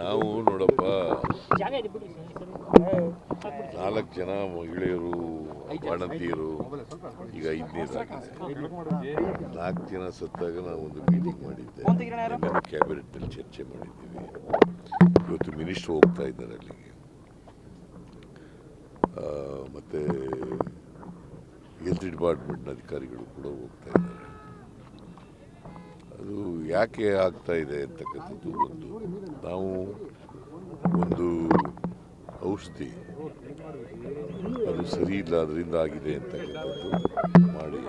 ನಾವು ನೋಡಪ್ಪ. ನಾಲ್ಕು ಜನ ಮಹಿಳೆಯರು ಬಾಣಂತಿಯರು ಈಗ ಐದನೇ ನಾಲ್ಕು ಜನ ಸತ್ತಾಗ ನಾವು ಒಂದು ಮೀಟಿಂಗ್ ಮಾಡಿದ್ದೆ. ಕ್ಯಾಬಿನೆಟ್ ಕ್ಯಾಬಿನೆಟ್ನಲ್ಲಿ ಚರ್ಚೆ ಮಾಡಿದ್ದೀವಿ. ಇವತ್ತು ಮಿನಿಸ್ಟರ್ ಹೋಗ್ತಾ ಇದ್ದಾರೆ ಅಲ್ಲಿಗೆ. ಮತ್ತು ಹೆಲ್ತ್ ಡಿಪಾರ್ಟ್ಮೆಂಟ್ನ ಅಧಿಕಾರಿಗಳು ಕೂಡ ಹೋಗ್ತಾ ಇದ್ದಾರೆ. ಯಾಕೆ ಆಗ್ತಾ ಇದೆ ಅಂತಕ್ಕಂಥದ್ದು ಒಂದು ನಾವು ಒಂದು ಔಷಧಿ ಅದು ಸರಿ ಇಲ್ಲ ಅದರಿಂದ ಆಗಿದೆ ಅಂತಕ್ಕಂಥದ್ದು ಮಾಡಿ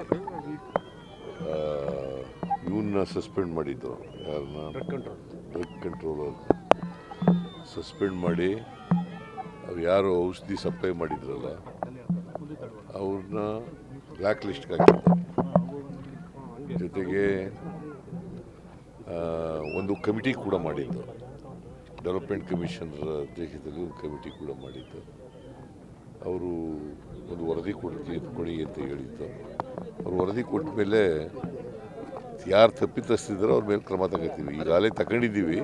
ಇವನ್ನ ಸಸ್ಪೆಂಡ್ ಮಾಡಿದ್ದು ಯಾರನ್ನ? ಡ್ರಗ್ ಕಂಟ್ರೋಲ್ ಸಸ್ಪೆಂಡ್ ಮಾಡಿ ಅವ್ರು ಯಾರು ಔಷಧಿ ಸಪ್ಲೈ ಮಾಡಿದ್ರಲ್ಲ ಅವ್ರನ್ನ ಬ್ಲ್ಯಾಕ್ ಲಿಸ್ಟ್ಗೆ ಹಾಕಿದ್ದಾರೆ. ಜೊತೆಗೆ ಒಂದು ಕಮಿಟಿ ಕೂಡ ಮಾಡಿದ್ದು. ಡೆವಲಪ್ಮೆಂಟ್ ಕಮಿಷನರ್ ಅಧ್ಯಕ್ಷತೆಯಲ್ಲಿ ಒಂದು ಕಮಿಟಿ ಕೂಡ ಮಾಡಿದ್ದು. ಅವರು ಒಂದು ವರದಿ ಕೊಡ್ತೀವಿ ಕೊಡಿ ಅಂತ ಹೇಳಿದ್ದು. ಅವರು ವರದಿ ಕೊಟ್ಟ ಮೇಲೆ ಯಾರು ತಪ್ಪಿತಸ್ತಿದ್ರೋ ಅವ್ರ ಮೇಲೆ ಕ್ರಮ ತಗೋತೀವಿ. ಈಗಾಗಲೇ ತಗೊಂಡಿದ್ದೀವಿ.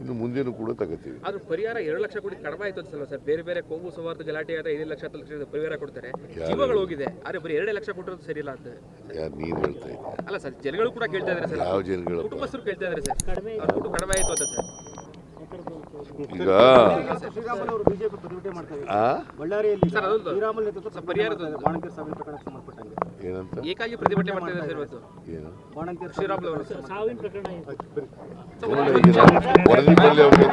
ಇನ್ನು ಮುಂದೇನು ಕೂಡ ತಗೋತೀವಿ. ಅದು ಪರಿಹಾರ ಎರಡು ಲಕ್ಷ ಕೋಟಿ ಕಡಿಮೆ ಆಯ್ತು ಅಂತ ಸರ್? ಬೇರೆ ಬೇರೆ ಕೋಮು ಸೌಹಾರ್ದ ಗಲಾಟೆ ಆದ ಐದು ಲಕ್ಷ ಹತ್ತು ಲಕ್ಷ ಪರಿಹಾರ ಕೊಡ್ತಾರೆ? ಜೀವಗಳು ಹೋಗಿದೆ. ಆದ್ರೆ ಬರೀ ಎರಡೇ ಲಕ್ಷ ಕೊಟ್ಟಿರೋದು ಸರಿ ಇಲ್ಲ ಅಂತ. ಯಾರು ನೀನು ಹೇಳ್ತಾ ಇದ್ದೀನಿ ಅಲ್ಲ ಸರ್ ಜನಗಳು ಕೂಡ ಕೇಳ್ತಾ ಇದ್ದಾರೆ ಸರ್. ಯಾವ ಜನಗಳು? ಕುಟುಂಬಸ್ಥರು ಕೇಳ್ತಾ ಇದ್ದಾರೆ ಸರ್. ಕಡಿಮೆ ಆಯ್ತು ಅಂತ ಸರ್. ಈಗ ಏನಂತ? ಏಕಾಗಿ ಪ್ರತಿಭಟನೆ ಮಾಡ್ತಾ ಇದ್ದಾರೆ ಸರ್ ಇವತ್ತು. ಏನು? ಶ್ರೀರಾಮುಲು ಅವರು. ವರದಿ ಅವ್ರಿಗೆ